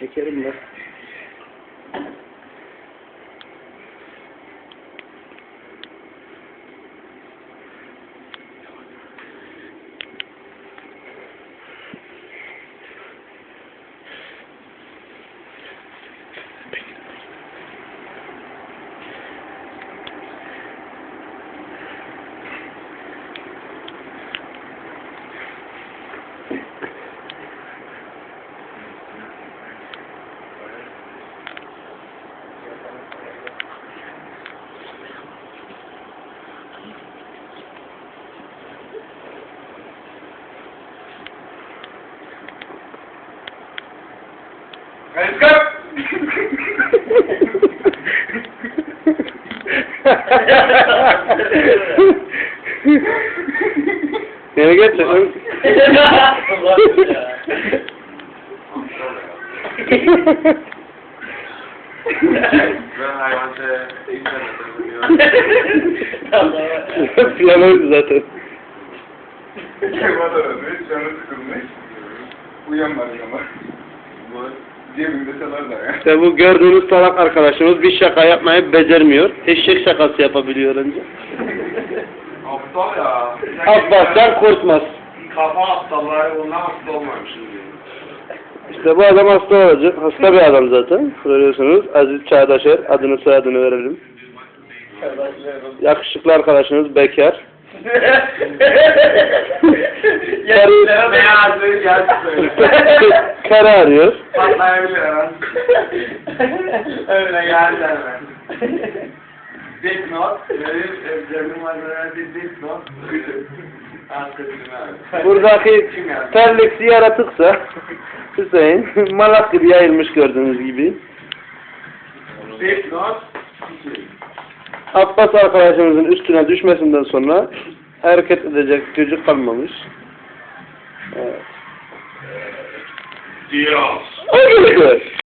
Çekerim ben. Let's go! Yine gerçekten. Ben hayvanca internette buluyorum. Piyano zaten. Kemal aradı, canı sıkılmış. Uyanmadı ama. Cebimde çalar da ya. İşte bu gördüğünüz salak arkadaşımız bir şaka yapmayı becermiyor. Eşek şakası yapabiliyor önce. aptal ya. Abbas'tan korkmaz. Kafa aptalları ondan hasta olmamışım diyor. İşte bu adam hasta olacak. Hasta bir adam zaten. Görüyorsunuz. Aziz Çağdaşer. Adını soyadını verelim. Yakışıklı arkadaşınız Bekar. Yaşlara beyazı gel söyle. Karı arıyor. Patlayabilir hemen. Öyle geldi hemen. Dipnot. Benim evlerim var herhalde dipnot. Arkasına. Buradaki terliksi yaratıksa Hüseyin malak gibi yayılmış gördüğünüz gibi. Dipnot. Abbas arkadaşımızın üstüne düşmesinden sonra hareket edecek gücü kalmamış. Evet. Dios. O gibi.